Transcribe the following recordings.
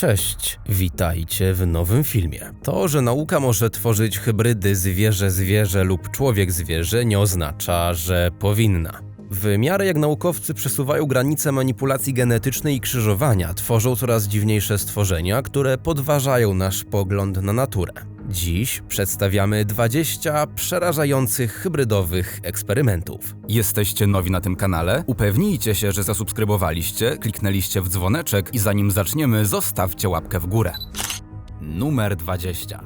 Cześć, witajcie w nowym filmie. To, że nauka może tworzyć hybrydy zwierzę-zwierzę lub człowiek-zwierzę nie oznacza, że powinna. W miarę jak naukowcy przesuwają granice manipulacji genetycznej i krzyżowania, tworzą coraz dziwniejsze stworzenia, które podważają nasz pogląd na naturę. Dziś przedstawiamy 20 przerażających hybrydowych eksperymentów. Jesteście nowi na tym kanale? Upewnijcie się, że zasubskrybowaliście, kliknęliście w dzwoneczek i zanim zaczniemy, zostawcie łapkę w górę. Numer 20.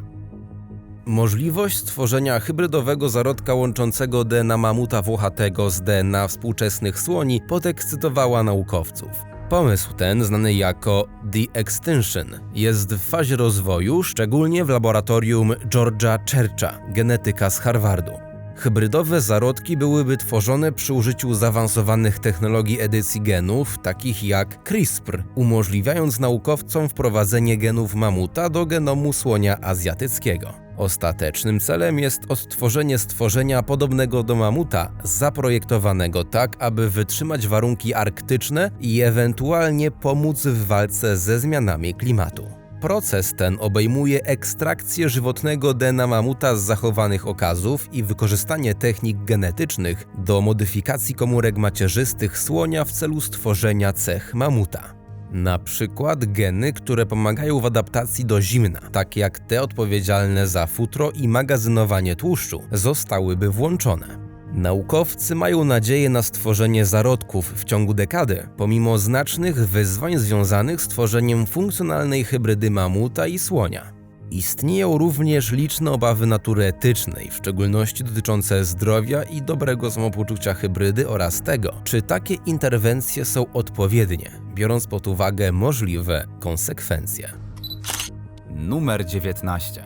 Możliwość stworzenia hybrydowego zarodka łączącego DNA mamuta włochatego z DNA współczesnych słoni podekscytowała naukowców. Pomysł ten, znany jako The Extinction, jest w fazie rozwoju, szczególnie w laboratorium George'a Churcha, genetyka z Harvardu. Hybrydowe zarodki byłyby tworzone przy użyciu zaawansowanych technologii edycji genów, takich jak CRISPR, umożliwiając naukowcom wprowadzenie genów mamuta do genomu słonia azjatyckiego. Ostatecznym celem jest odtworzenie stworzenia podobnego do mamuta, zaprojektowanego tak, aby wytrzymać warunki arktyczne i ewentualnie pomóc w walce ze zmianami klimatu. Proces ten obejmuje ekstrakcję żywotnego DNA mamuta z zachowanych okazów i wykorzystanie technik genetycznych do modyfikacji komórek macierzystych słonia w celu stworzenia cech mamuta. Na przykład geny, które pomagają w adaptacji do zimna, takie jak te odpowiedzialne za futro i magazynowanie tłuszczu, zostałyby włączone. Naukowcy mają nadzieję na stworzenie zarodków w ciągu dekady, pomimo znacznych wyzwań związanych z tworzeniem funkcjonalnej hybrydy mamuta i słonia. Istnieją również liczne obawy natury etycznej, w szczególności dotyczące zdrowia i dobrego samopoczucia hybrydy oraz tego, czy takie interwencje są odpowiednie, biorąc pod uwagę możliwe konsekwencje. Numer 19.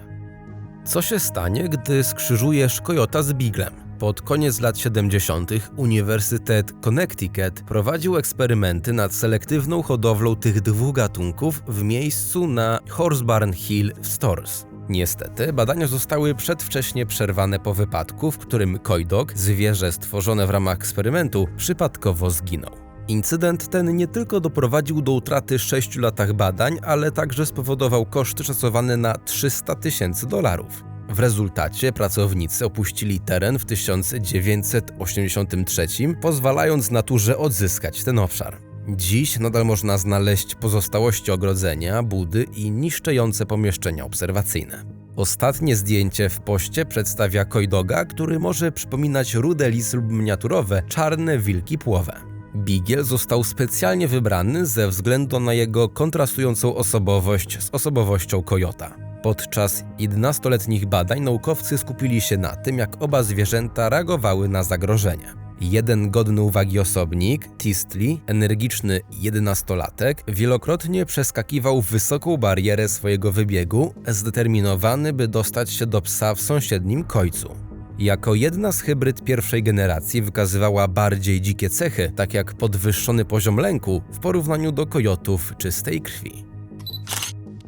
Co się stanie, gdy skrzyżujesz kojota z biglem? Pod koniec lat 70. Uniwersytet Connecticut prowadził eksperymenty nad selektywną hodowlą tych dwóch gatunków w miejscu na Horsebarn Hill w Stores. Niestety, badania zostały przedwcześnie przerwane po wypadku, w którym kojdok, zwierzę stworzone w ramach eksperymentu, przypadkowo zginął. Incydent ten nie tylko doprowadził do utraty 6 latach badań, ale także spowodował koszty szacowane na 300 tysięcy dolarów. W rezultacie pracownicy opuścili teren w 1983, pozwalając naturze odzyskać ten obszar. Dziś nadal można znaleźć pozostałości ogrodzenia, budy i niszczejące pomieszczenia obserwacyjne. Ostatnie zdjęcie w poście przedstawia kojdoga, który może przypominać rude lisy lub miniaturowe, czarne wilki płowe. Bigiel został specjalnie wybrany ze względu na jego kontrastującą osobowość z osobowością kojota. Podczas 11-letnich badań naukowcy skupili się na tym, jak oba zwierzęta reagowały na zagrożenie. Jeden godny uwagi osobnik, Tistli, energiczny 11-latek, wielokrotnie przeskakiwał wysoką barierę swojego wybiegu, zdeterminowany, by dostać się do psa w sąsiednim kojcu. Jako jedna z hybryd pierwszej generacji wykazywała bardziej dzikie cechy, tak jak podwyższony poziom lęku w porównaniu do kojotów czystej krwi.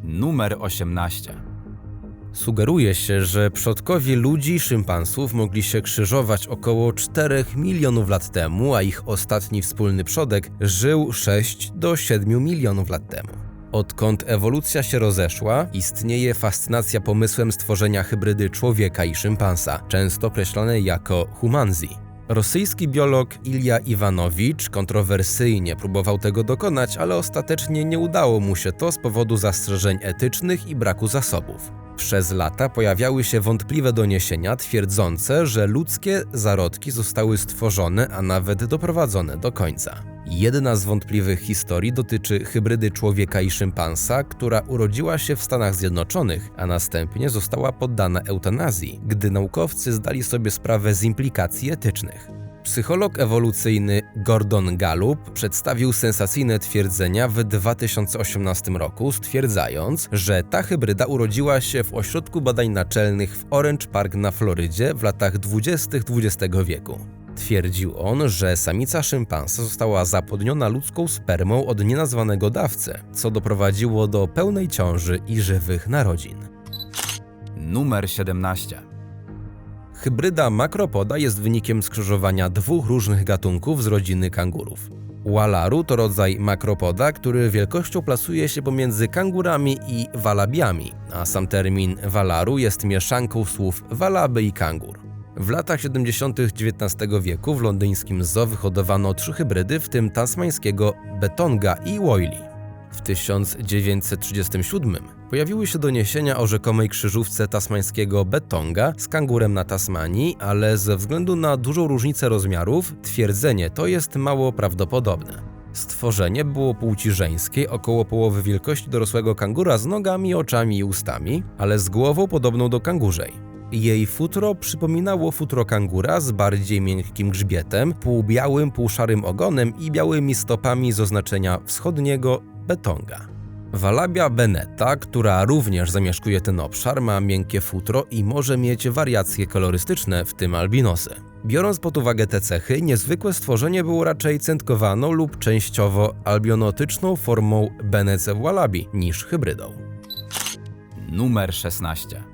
Numer 18. Sugeruje się, że przodkowie ludzi i szympansów mogli się krzyżować około 4 milionów lat temu, a ich ostatni wspólny przodek żył 6 do 7 milionów lat temu. Odkąd ewolucja się rozeszła, istnieje fascynacja pomysłem stworzenia hybrydy człowieka i szympansa, często określonej jako humanzi. Rosyjski biolog Ilja Iwanowicz kontrowersyjnie próbował tego dokonać, ale ostatecznie nie udało mu się to z powodu zastrzeżeń etycznych i braku zasobów. Przez lata pojawiały się wątpliwe doniesienia twierdzące, że ludzkie zarodki zostały stworzone, a nawet doprowadzone do końca. Jedna z wątpliwych historii dotyczy hybrydy człowieka i szympansa, która urodziła się w Stanach Zjednoczonych, a następnie została poddana eutanazji, gdy naukowcy zdali sobie sprawę z implikacji etycznych. Psycholog ewolucyjny Gordon Gallup przedstawił sensacyjne twierdzenia w 2018 roku, stwierdzając, że ta hybryda urodziła się w ośrodku badań naczelnych w Orange Park na Florydzie w latach 20. XX wieku. Twierdził on, że samica szympansa została zapodniona ludzką spermą od nienazwanego dawcy, co doprowadziło do pełnej ciąży i żywych narodzin. Numer 17. Hybryda makropoda jest wynikiem skrzyżowania dwóch różnych gatunków z rodziny kangurów. Walaru to rodzaj makropoda, który wielkością plasuje się pomiędzy kangurami i walabiami, a sam termin walaru jest mieszanką słów walaby i kangur. W latach 70. XIX wieku w londyńskim zoo wyhodowano trzy hybrydy, w tym tasmańskiego Betonga i Woylie. W 1937 pojawiły się doniesienia o rzekomej krzyżówce tasmańskiego Betonga z kangurem na Tasmanii, ale ze względu na dużą różnicę rozmiarów twierdzenie to jest mało prawdopodobne. Stworzenie było płci żeńskiej, około połowy wielkości dorosłego kangura z nogami, oczami i ustami, ale z głową podobną do kangurzej. Jej futro przypominało futro kangura z bardziej miękkim grzbietem, półbiałym, półszarym ogonem i białymi stopami z oznaczenia wschodniego Betonga. Walabia beneta, która również zamieszkuje ten obszar, ma miękkie futro i może mieć wariacje kolorystyczne, w tym albinosy. Biorąc pod uwagę te cechy, niezwykłe stworzenie było raczej centkowaną lub częściowo albionotyczną formą Benece wallabi niż hybrydą. Numer 16.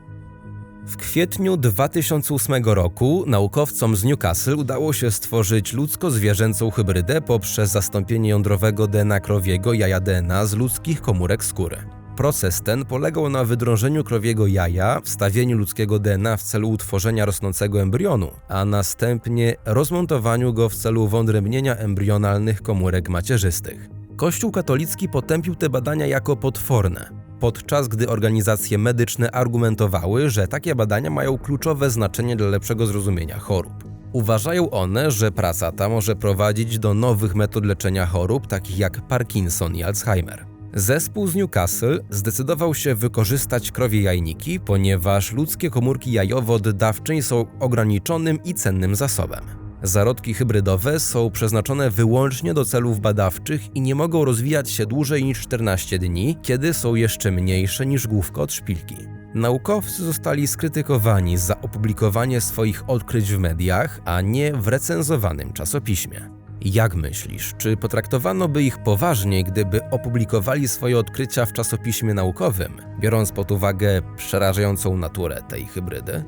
W kwietniu 2008 roku naukowcom z Newcastle udało się stworzyć ludzko-zwierzęcą hybrydę poprzez zastąpienie jądrowego DNA krowiego jaja DNA z ludzkich komórek skóry. Proces ten polegał na wydrążeniu krowiego jaja, wstawieniu ludzkiego DNA w celu utworzenia rosnącego embrionu, a następnie rozmontowaniu go w celu wyodrębnienia embrionalnych komórek macierzystych. Kościół katolicki potępił te badania jako potworne, podczas gdy organizacje medyczne argumentowały, że takie badania mają kluczowe znaczenie dla lepszego zrozumienia chorób. Uważają one, że praca ta może prowadzić do nowych metod leczenia chorób, takich jak Parkinson i Alzheimer. Zespół z Newcastle zdecydował się wykorzystać krowie jajniki, ponieważ ludzkie komórki jajowo-oddawczej są ograniczonym i cennym zasobem. Zarodki hybrydowe są przeznaczone wyłącznie do celów badawczych i nie mogą rozwijać się dłużej niż 14 dni, kiedy są jeszcze mniejsze niż główko od szpilki. Naukowcy zostali skrytykowani za opublikowanie swoich odkryć w mediach, a nie w recenzowanym czasopiśmie. Jak myślisz, czy potraktowano by ich poważniej, gdyby opublikowali swoje odkrycia w czasopiśmie naukowym, biorąc pod uwagę przerażającą naturę tej hybrydy?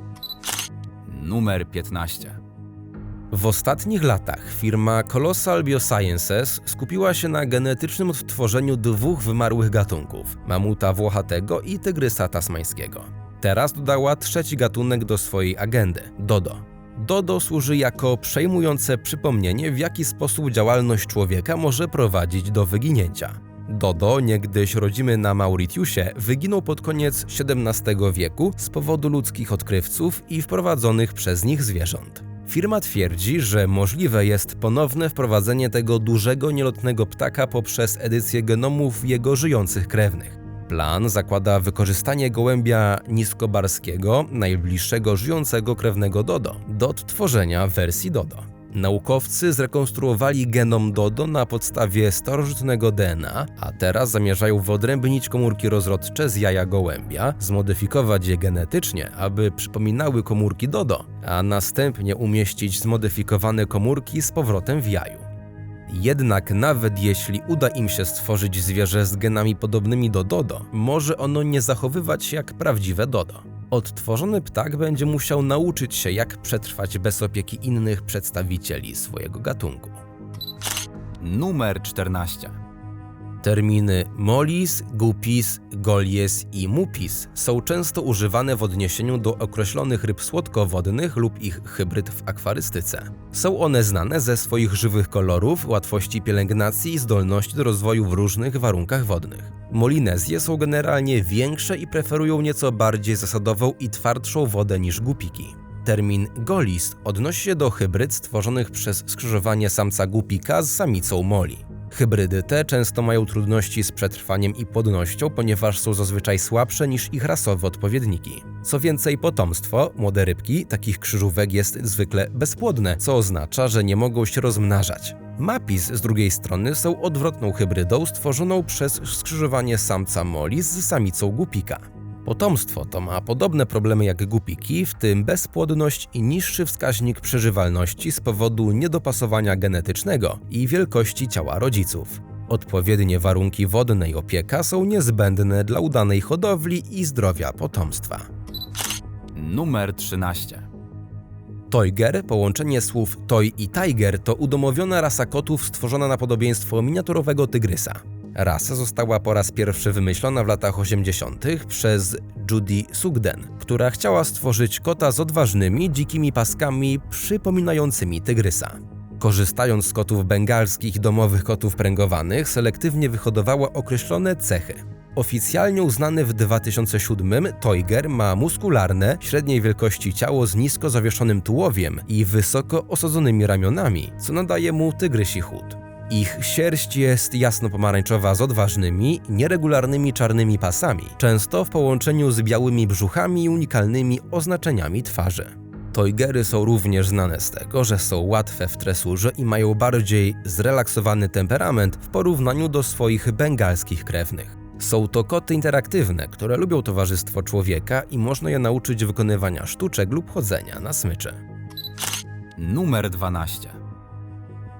Numer 15. W ostatnich latach firma Colossal Biosciences skupiła się na genetycznym odtworzeniu dwóch wymarłych gatunków mamuta włochatego i tygrysa tasmańskiego. Teraz dodała trzeci gatunek do swojej agendy Dodo. Dodo służy jako przejmujące przypomnienie, w jaki sposób działalność człowieka może prowadzić do wyginięcia. Dodo, niegdyś rodzimy na Mauritiusie, wyginął pod koniec XVII wieku z powodu ludzkich odkrywców i wprowadzonych przez nich zwierząt. Firma twierdzi, że możliwe jest ponowne wprowadzenie tego dużego nielotnego ptaka poprzez edycję genomów jego żyjących krewnych. Plan zakłada wykorzystanie gołębia niskobarskiego, najbliższego żyjącego krewnego Dodo, do odtworzenia wersji Dodo. Naukowcy zrekonstruowali genom Dodo na podstawie starożytnego DNA, a teraz zamierzają wyodrębnić komórki rozrodcze z jaja gołębia, zmodyfikować je genetycznie, aby przypominały komórki Dodo, a następnie umieścić zmodyfikowane komórki z powrotem w jaju. Jednak nawet jeśli uda im się stworzyć zwierzę z genami podobnymi do Dodo, może ono nie zachowywać się jak prawdziwe Dodo. Odtworzony ptak będzie musiał nauczyć się, jak przetrwać bez opieki innych przedstawicieli swojego gatunku. Numer 14. Terminy molis, gupis, golies i mupis są często używane w odniesieniu do określonych ryb słodkowodnych lub ich hybryd w akwarystyce. Są one znane ze swoich żywych kolorów, łatwości pielęgnacji i zdolności do rozwoju w różnych warunkach wodnych. Molinezje są generalnie większe i preferują nieco bardziej zasadową i twardszą wodę niż gupiki. Termin golis odnosi się do hybryd stworzonych przez skrzyżowanie samca gupika z samicą moli. Hybrydy te często mają trudności z przetrwaniem i płodnością, ponieważ są zazwyczaj słabsze niż ich rasowe odpowiedniki. Co więcej, potomstwo, młode rybki, takich krzyżówek jest zwykle bezpłodne, co oznacza, że nie mogą się rozmnażać. Mapis z drugiej strony są odwrotną hybrydą stworzoną przez skrzyżowanie samca moli z samicą gupika. Potomstwo to ma podobne problemy jak gupiki, w tym bezpłodność i niższy wskaźnik przeżywalności z powodu niedopasowania genetycznego i wielkości ciała rodziców. Odpowiednie warunki wodne i opieka są niezbędne dla udanej hodowli i zdrowia potomstwa. Numer 13. Toiger, połączenie słów toy i tiger, to udomowiona rasa kotów stworzona na podobieństwo miniaturowego tygrysa. Rasa została po raz pierwszy wymyślona w latach 80. przez Judy Sugden, która chciała stworzyć kota z odważnymi, dzikimi paskami przypominającymi tygrysa. Korzystając z kotów bengalskich i domowych kotów pręgowanych, selektywnie wyhodowała określone cechy. Oficjalnie uznany w 2007 Toiger ma muskularne, średniej wielkości ciało z nisko zawieszonym tułowiem i wysoko osadzonymi ramionami, co nadaje mu tygrysi chód. Ich sierść jest jasno-pomarańczowa z odważnymi, nieregularnymi czarnymi pasami, często w połączeniu z białymi brzuchami i unikalnymi oznaczeniami twarzy. Toigery są również znane z tego, że są łatwe w tresurze i mają bardziej zrelaksowany temperament w porównaniu do swoich bengalskich krewnych. Są to koty interaktywne, które lubią towarzystwo człowieka i można je nauczyć wykonywania sztuczek lub chodzenia na smyczy. Numer 12.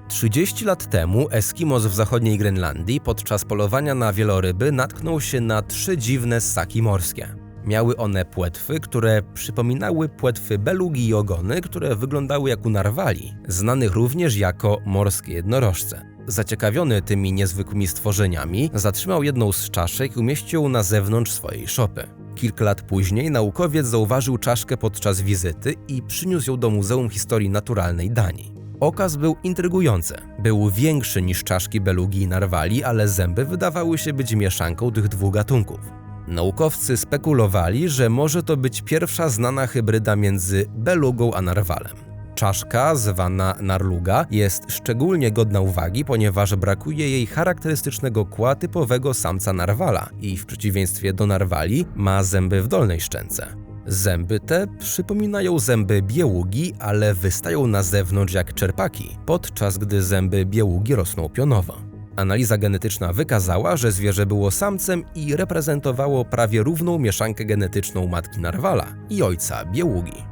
30 lat temu Eskimos w zachodniej Grenlandii podczas polowania na wieloryby natknął się na trzy dziwne ssaki morskie. Miały one płetwy, które przypominały płetwy belugi i ogony, które wyglądały jak u narwali, znanych również jako morskie jednorożce. Zaciekawiony tymi niezwykłymi stworzeniami, zatrzymał jedną z czaszek i umieścił na zewnątrz swojej szopy. Kilka lat później naukowiec zauważył czaszkę podczas wizyty i przyniósł ją do Muzeum Historii Naturalnej Danii. Okaz był intrygujący. Był większy niż czaszki belugi i narwali, ale zęby wydawały się być mieszanką tych dwóch gatunków. Naukowcy spekulowali, że może to być pierwsza znana hybryda między belugą a narwalem. Czaszka, zwana narluga, jest szczególnie godna uwagi, ponieważ brakuje jej charakterystycznego kła typowego samca narwala i w przeciwieństwie do narwali ma zęby w dolnej szczęce. Zęby te przypominają zęby bieługi, ale wystają na zewnątrz jak czerpaki, podczas gdy zęby bieługi rosną pionowo. Analiza genetyczna wykazała, że zwierzę było samcem i reprezentowało prawie równą mieszankę genetyczną matki narwala i ojca bieługi.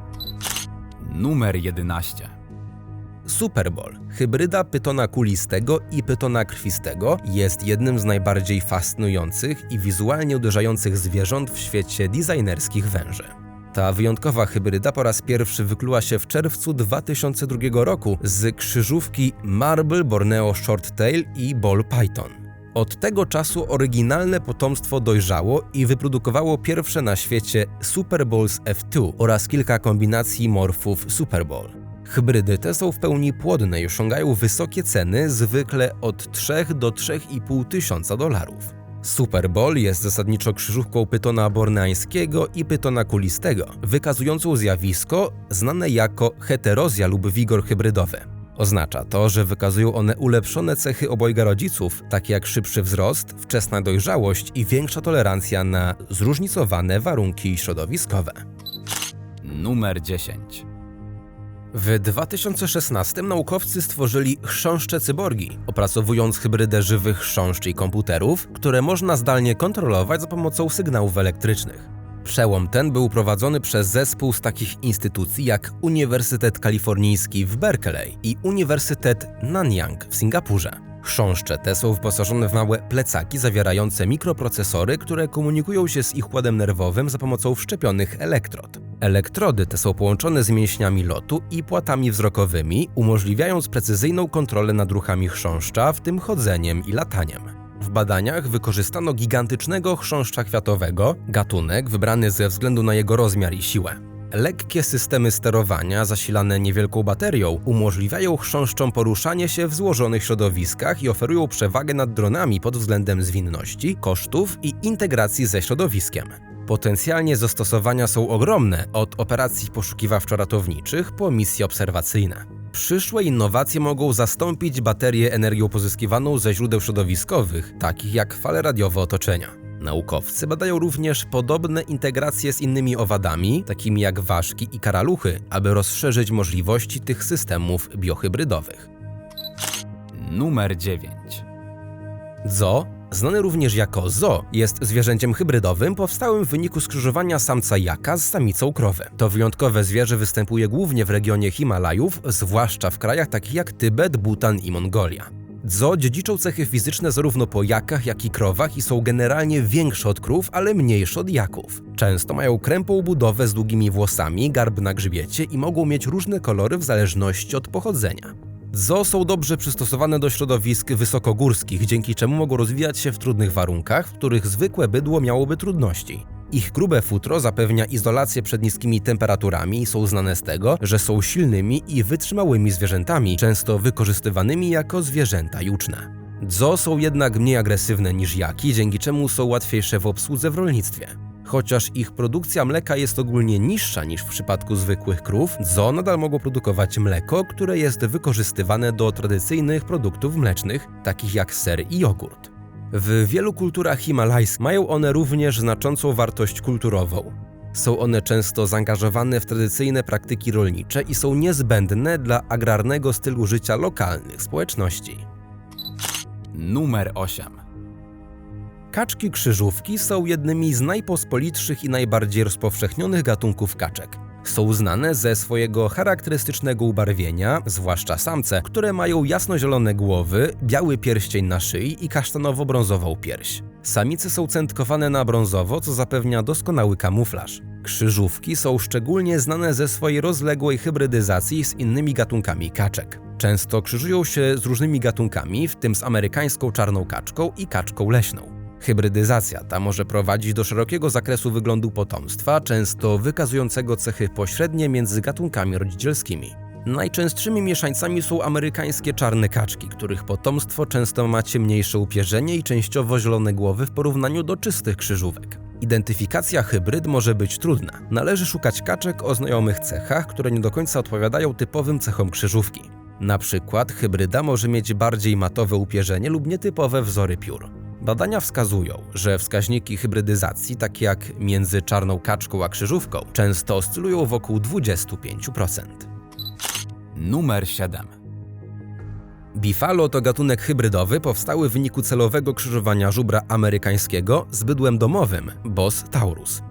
Numer 11. Super Bowl, hybryda pytona kulistego i pytona krwistego, jest jednym z najbardziej fascynujących i wizualnie uderzających zwierząt w świecie designerskich węży. Ta wyjątkowa hybryda po raz pierwszy wykluła się w czerwcu 2002 roku z krzyżówki Marble Borneo Shorttail i Ball Python. Od tego czasu oryginalne potomstwo dojrzało i wyprodukowało pierwsze na świecie Super Bowls F2 oraz kilka kombinacji morfów Super Bowl. Hybrydy te są w pełni płodne i osiągają wysokie ceny, zwykle od 3 do 3,5 tysiąca dolarów. Super Bowl jest zasadniczo krzyżówką pytona borneańskiego i pytona kulistego, wykazującą zjawisko znane jako heterozja lub wigor hybrydowy. Oznacza to, że wykazują one ulepszone cechy obojga rodziców, takie jak szybszy wzrost, wczesna dojrzałość i większa tolerancja na zróżnicowane warunki środowiskowe. Numer 10. W 2016 naukowcy stworzyli chrząszcze cyborgi, opracowując hybrydę żywych chrząszczy i komputerów, które można zdalnie kontrolować za pomocą sygnałów elektrycznych. Przełom ten był prowadzony przez zespół z takich instytucji jak Uniwersytet Kalifornijski w Berkeley i Uniwersytet Nanyang w Singapurze. Chrząszcze te są wyposażone w małe plecaki zawierające mikroprocesory, które komunikują się z ich układem nerwowym za pomocą wszczepionych elektrod. Elektrody te są połączone z mięśniami lotu i płatami wzrokowymi, umożliwiając precyzyjną kontrolę nad ruchami chrząszcza, w tym chodzeniem i lataniem. W badaniach wykorzystano gigantycznego chrząszcza kwiatowego, gatunek wybrany ze względu na jego rozmiar i siłę. Lekkie systemy sterowania zasilane niewielką baterią umożliwiają chrząszczom poruszanie się w złożonych środowiskach i oferują przewagę nad dronami pod względem zwinności, kosztów i integracji ze środowiskiem. Potencjalnie zastosowania są ogromne, od operacji poszukiwawczo-ratowniczych po misje obserwacyjne. Przyszłe innowacje mogą zastąpić baterię energią pozyskiwaną ze źródeł środowiskowych, takich jak fale radiowe otoczenia. Naukowcy badają również podobne integracje z innymi owadami, takimi jak ważki i karaluchy, aby rozszerzyć możliwości tych systemów biohybrydowych. Numer 9. Zo, znany również jako zo, jest zwierzęciem hybrydowym powstałym w wyniku skrzyżowania samca jaka z samicą krowy. To wyjątkowe zwierzę występuje głównie w regionie Himalajów, zwłaszcza w krajach takich jak Tybet, Bhutan i Mongolia. Dzo dziedziczą cechy fizyczne zarówno po jakach, jak i krowach i są generalnie większe od krów, ale mniejsze od jaków. Często mają krępą budowę z długimi włosami, garb na grzbiecie i mogą mieć różne kolory w zależności od pochodzenia. Dzo są dobrze przystosowane do środowisk wysokogórskich, dzięki czemu mogą rozwijać się w trudnych warunkach, w których zwykłe bydło miałoby trudności. Ich grube futro zapewnia izolację przed niskimi temperaturami i są znane z tego, że są silnymi i wytrzymałymi zwierzętami, często wykorzystywanymi jako zwierzęta juczne. Dzo są jednak mniej agresywne niż jaki, dzięki czemu są łatwiejsze w obsłudze w rolnictwie. Chociaż ich produkcja mleka jest ogólnie niższa niż w przypadku zwykłych krów, dzo nadal mogą produkować mleko, które jest wykorzystywane do tradycyjnych produktów mlecznych, takich jak ser i jogurt. W wielu kulturach himalajskich mają one również znaczącą wartość kulturową. Są one często zaangażowane w tradycyjne praktyki rolnicze i są niezbędne dla agrarnego stylu życia lokalnych społeczności. Numer 8. Kaczki krzyżówki są jednymi z najpospolitszych i najbardziej rozpowszechnionych gatunków kaczek. Są znane ze swojego charakterystycznego ubarwienia, zwłaszcza samce, które mają jasnozielone głowy, biały pierścień na szyi i kasztanowo-brązową pierś. Samice są centkowane na brązowo, co zapewnia doskonały kamuflaż. Krzyżówki są szczególnie znane ze swojej rozległej hybrydyzacji z innymi gatunkami kaczek. Często krzyżują się z różnymi gatunkami, w tym z amerykańską czarną kaczką i kaczką leśną. Hybrydyzacja ta może prowadzić do szerokiego zakresu wyglądu potomstwa, często wykazującego cechy pośrednie między gatunkami rodzicielskimi. Najczęstszymi mieszańcami są amerykańskie czarne kaczki, których potomstwo często ma ciemniejsze upierzenie i częściowo zielone głowy w porównaniu do czystych krzyżówek. Identyfikacja hybryd może być trudna. Należy szukać kaczek o znajomych cechach, które nie do końca odpowiadają typowym cechom krzyżówki. Na przykład hybryda może mieć bardziej matowe upierzenie lub nietypowe wzory piór. Badania wskazują, że wskaźniki hybrydyzacji, takie jak między czarną kaczką a krzyżówką, często oscylują wokół 25%. Numer 7. Bifalo to gatunek hybrydowy powstały w wyniku celowego krzyżowania żubra amerykańskiego z bydłem domowym Bos taurus.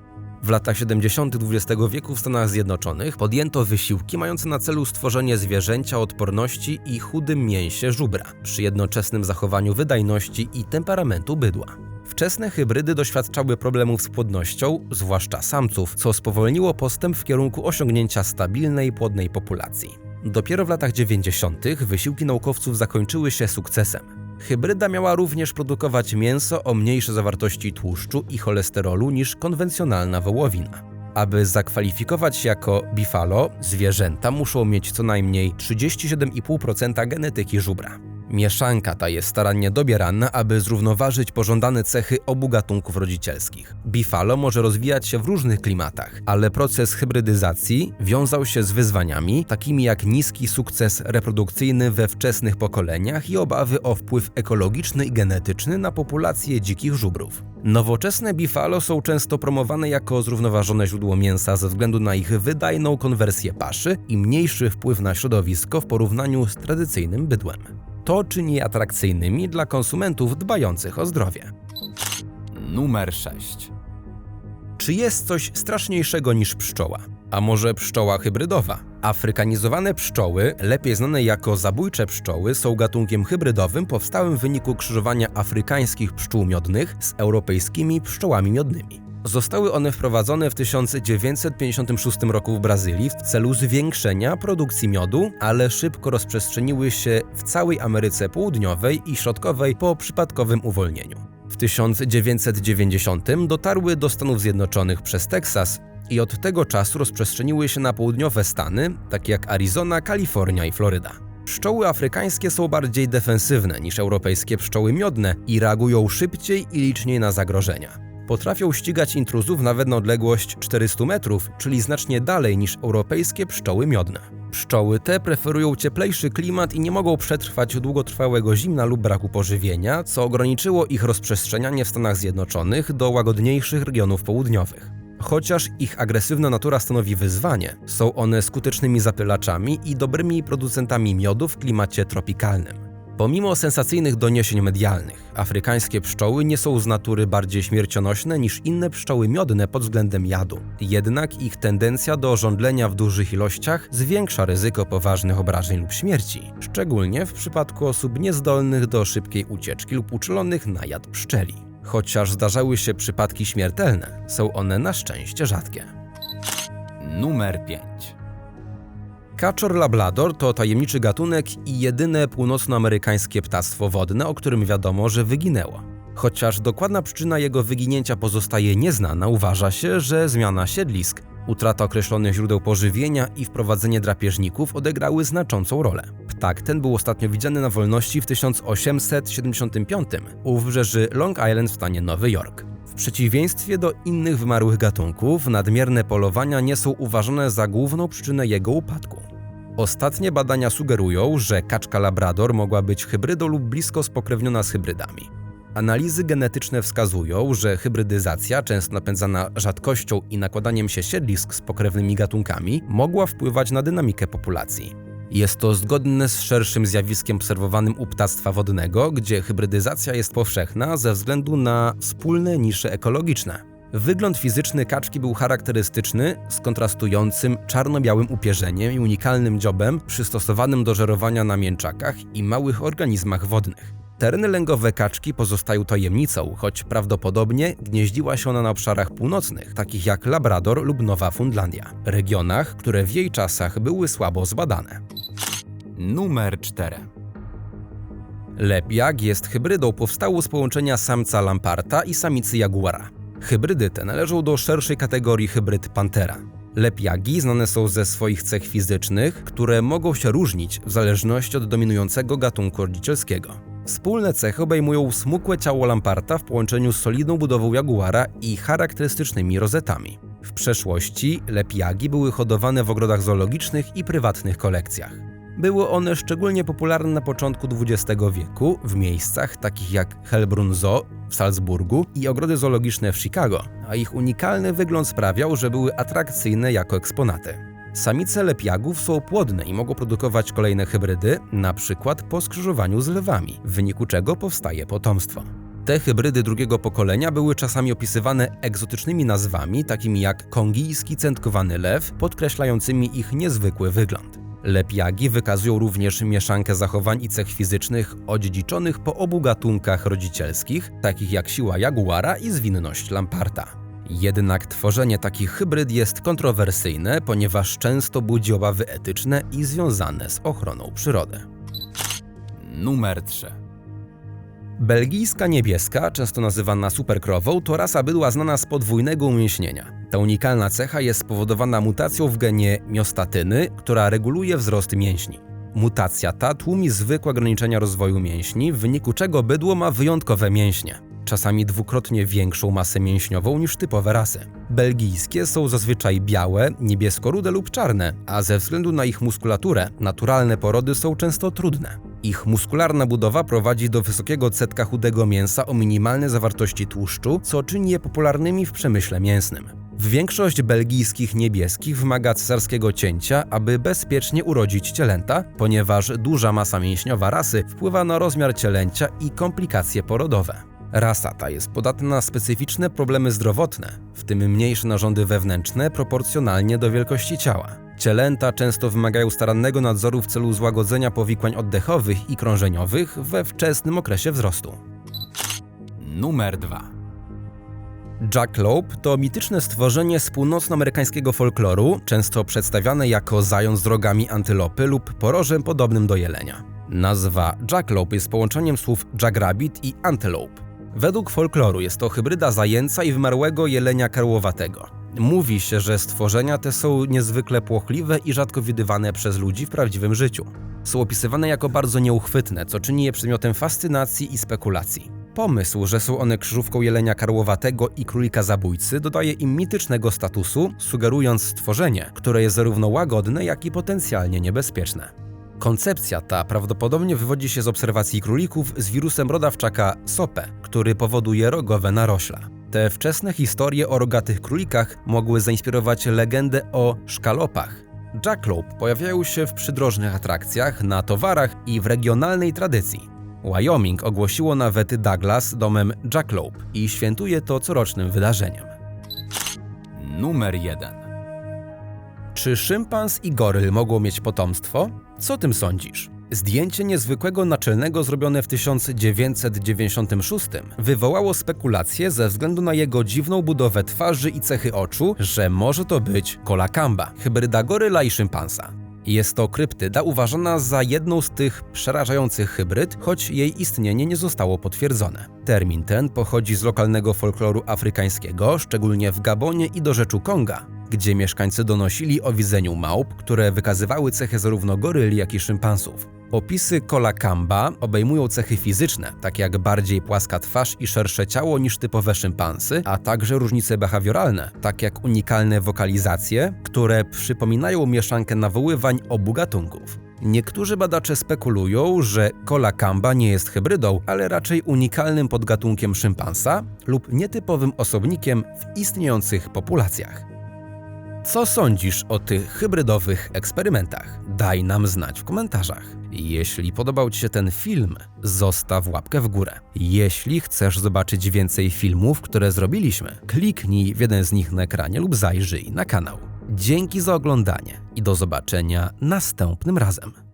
W latach 70. XX wieku w Stanach Zjednoczonych podjęto wysiłki mające na celu stworzenie zwierzęcia odporności i chudym mięsie żubra, przy jednoczesnym zachowaniu wydajności i temperamentu bydła. Wczesne hybrydy doświadczały problemów z płodnością, zwłaszcza samców, co spowolniło postęp w kierunku osiągnięcia stabilnej płodnej populacji. Dopiero w latach 90. wysiłki naukowców zakończyły się sukcesem. Hybryda miała również produkować mięso o mniejszej zawartości tłuszczu i cholesterolu niż konwencjonalna wołowina. Aby zakwalifikować się jako bifalo, zwierzęta muszą mieć co najmniej 37,5% genetyki żubra. Mieszanka ta jest starannie dobierana, aby zrównoważyć pożądane cechy obu gatunków rodzicielskich. Bifalo może rozwijać się w różnych klimatach, ale proces hybrydyzacji wiązał się z wyzwaniami, takimi jak niski sukces reprodukcyjny we wczesnych pokoleniach i obawy o wpływ ekologiczny i genetyczny na populację dzikich żubrów. Nowoczesne bifalo są często promowane jako zrównoważone źródło mięsa ze względu na ich wydajną konwersję paszy i mniejszy wpływ na środowisko w porównaniu z tradycyjnym bydłem. To czyni je atrakcyjnymi dla konsumentów dbających o zdrowie. Numer 6. Czy jest coś straszniejszego niż pszczoła? A może pszczoła hybrydowa? Afrykanizowane pszczoły, lepiej znane jako zabójcze pszczoły, są gatunkiem hybrydowym powstałym w wyniku krzyżowania afrykańskich pszczół miodnych z europejskimi pszczołami miodnymi. Zostały one wprowadzone w 1956 roku w Brazylii w celu zwiększenia produkcji miodu, ale szybko rozprzestrzeniły się w całej Ameryce Południowej i Środkowej po przypadkowym uwolnieniu. W 1990 dotarły do Stanów Zjednoczonych przez Teksas i od tego czasu rozprzestrzeniły się na południowe Stany, takie jak Arizona, Kalifornia i Floryda. Pszczoły afrykańskie są bardziej defensywne niż europejskie pszczoły miodne i reagują szybciej i liczniej na zagrożenia. Potrafią ścigać intruzów nawet na odległość 400 metrów, czyli znacznie dalej niż europejskie pszczoły miodne. Pszczoły te preferują cieplejszy klimat i nie mogą przetrwać długotrwałego zimna lub braku pożywienia, co ograniczyło ich rozprzestrzenianie w Stanach Zjednoczonych do łagodniejszych regionów południowych. Chociaż ich agresywna natura stanowi wyzwanie, są one skutecznymi zapylaczami i dobrymi producentami miodu w klimacie tropikalnym. Pomimo sensacyjnych doniesień medialnych, afrykańskie pszczoły nie są z natury bardziej śmiercionośne niż inne pszczoły miodne pod względem jadu. Jednak ich tendencja do żądlenia w dużych ilościach zwiększa ryzyko poważnych obrażeń lub śmierci, szczególnie w przypadku osób niezdolnych do szybkiej ucieczki lub uczulonych na jad pszczeli. Chociaż zdarzały się przypadki śmiertelne, są one na szczęście rzadkie. Numer 5. Kaczor labrador to tajemniczy gatunek i jedyne północnoamerykańskie ptactwo wodne, o którym wiadomo, że wyginęło. Chociaż dokładna przyczyna jego wyginięcia pozostaje nieznana, uważa się, że zmiana siedlisk, utrata określonych źródeł pożywienia i wprowadzenie drapieżników odegrały znaczącą rolę. Ptak ten był ostatnio widziany na wolności w 1875 u wybrzeży Long Island w stanie Nowy Jork. Przeciwieństwie do innych wymarłych gatunków, nadmierne polowania nie są uważane za główną przyczynę jego upadku. Ostatnie badania sugerują, że kaczka labrador mogła być hybrydą lub blisko spokrewniona z hybrydami. Analizy genetyczne wskazują, że hybrydyzacja, często napędzana rzadkością i nakładaniem się siedlisk z pokrewnymi gatunkami, mogła wpływać na dynamikę populacji. Jest to zgodne z szerszym zjawiskiem obserwowanym u ptactwa wodnego, gdzie hybrydyzacja jest powszechna ze względu na wspólne nisze ekologiczne. Wygląd fizyczny kaczki był charakterystyczny, z kontrastującym czarno-białym upierzeniem i unikalnym dziobem przystosowanym do żerowania na mięczakach i małych organizmach wodnych. Tereny lęgowe kaczki pozostają tajemnicą, choć prawdopodobnie gnieździła się ona na obszarach północnych, takich jak Labrador lub Nowa Fundlandia, regionach, które w jej czasach były słabo zbadane. Numer 4. Lepiak jest hybrydą powstałą z połączenia samca lamparta i samicy jaguara. Hybrydy te należą do szerszej kategorii hybryd pantera. Lepiagi znane są ze swoich cech fizycznych, które mogą się różnić w zależności od dominującego gatunku rodzicielskiego. Wspólne cechy obejmują smukłe ciało lamparta w połączeniu z solidną budową jaguara i charakterystycznymi rozetami. W przeszłości lepiagi były hodowane w ogrodach zoologicznych i prywatnych kolekcjach. Były one szczególnie popularne na początku XX wieku w miejscach takich jak Hellbrunn Zoo w Salzburgu i ogrody zoologiczne w Chicago, a ich unikalny wygląd sprawiał, że były atrakcyjne jako eksponaty. Samice lepiagów są płodne i mogą produkować kolejne hybrydy, na przykład po skrzyżowaniu z lewami, w wyniku czego powstaje potomstwo. Te hybrydy drugiego pokolenia były czasami opisywane egzotycznymi nazwami, takimi jak kongijski centkowany lew, podkreślającymi ich niezwykły wygląd. Lepiagi wykazują również mieszankę zachowań i cech fizycznych odziedziczonych po obu gatunkach rodzicielskich, takich jak siła jaguara i zwinność lamparta. Jednak tworzenie takich hybryd jest kontrowersyjne, ponieważ często budzi obawy etyczne i związane z ochroną przyrody. Numer 3. Belgijska niebieska, często nazywana superkrową, to rasa bydła znana z podwójnego umięśnienia. Ta unikalna cecha jest spowodowana mutacją w genie miostatyny, która reguluje wzrost mięśni. Mutacja ta tłumi zwykłe ograniczenia rozwoju mięśni, w wyniku czego bydło ma wyjątkowe mięśnie, czasami dwukrotnie większą masę mięśniową niż typowe rasy. Belgijskie są zazwyczaj białe, niebiesko-rude lub czarne, a ze względu na ich muskulaturę, naturalne porody są często trudne. Ich muskularna budowa prowadzi do wysokiego odsetka chudego mięsa o minimalnej zawartości tłuszczu, co czyni je popularnymi w przemyśle mięsnym. Większość belgijskich niebieskich wymaga cesarskiego cięcia, aby bezpiecznie urodzić cielęta, ponieważ duża masa mięśniowa rasy wpływa na rozmiar cielęcia i komplikacje porodowe. Rasa ta jest podatna na specyficzne problemy zdrowotne, w tym mniejsze narządy wewnętrzne proporcjonalnie do wielkości ciała. Cielęta często wymagają starannego nadzoru w celu złagodzenia powikłań oddechowych i krążeniowych we wczesnym okresie wzrostu. Numer 2. Jackalope to mityczne stworzenie z północnoamerykańskiego folkloru, często przedstawiane jako zając z rogami antylopy lub porożem podobnym do jelenia. Nazwa jackalope jest połączeniem słów jackrabbit i antelope. Według folkloru jest to hybryda zajęca i wymarłego jelenia karłowatego. Mówi się, że stworzenia te są niezwykle płochliwe i rzadko widywane przez ludzi w prawdziwym życiu. Są opisywane jako bardzo nieuchwytne, co czyni je przedmiotem fascynacji i spekulacji. Pomysł, że są one krzyżówką jelenia karłowatego i królika zabójcy, dodaje im mitycznego statusu, sugerując stworzenie, które jest zarówno łagodne, jak i potencjalnie niebezpieczne. Koncepcja ta prawdopodobnie wywodzi się z obserwacji królików z wirusem rodawczaka SOPE, który powoduje rogowe narośla. Te wczesne historie o rogatych królikach mogły zainspirować legendę o szkalopach. jackalope pojawiają się w przydrożnych atrakcjach, na towarach i w regionalnej tradycji. Wyoming ogłosiło nawet Douglas domem jackalope i świętuje to corocznym wydarzeniem. Numer 1. Czy szympans i goryl mogą mieć potomstwo? Co tym sądzisz? Zdjęcie niezwykłego naczelnego zrobione w 1996 wywołało spekulacje ze względu na jego dziwną budowę twarzy i cechy oczu, że może to być kolakamba, hybryda goryla i szympansa. Jest to kryptyda uważana za jedną z tych przerażających hybryd, choć jej istnienie nie zostało potwierdzone. Termin ten pochodzi z lokalnego folkloru afrykańskiego, szczególnie w Gabonie i dorzeczu Konga, gdzie mieszkańcy donosili o widzeniu małp, które wykazywały cechy zarówno goryli, jak i szympansów. Opisy kolakamba obejmują cechy fizyczne, takie jak bardziej płaska twarz i szersze ciało niż typowe szympansy, a także różnice behawioralne, tak jak unikalne wokalizacje, które przypominają mieszankę nawoływań obu gatunków. Niektórzy badacze spekulują, że kolakamba nie jest hybrydą, ale raczej unikalnym podgatunkiem szympansa lub nietypowym osobnikiem w istniejących populacjach. Co sądzisz o tych hybrydowych eksperymentach? Daj nam znać w komentarzach. Jeśli podobał Ci się ten film, zostaw łapkę w górę. Jeśli chcesz zobaczyć więcej filmów, które zrobiliśmy, kliknij w jeden z nich na ekranie lub zajrzyj na kanał. Dzięki za oglądanie i do zobaczenia następnym razem.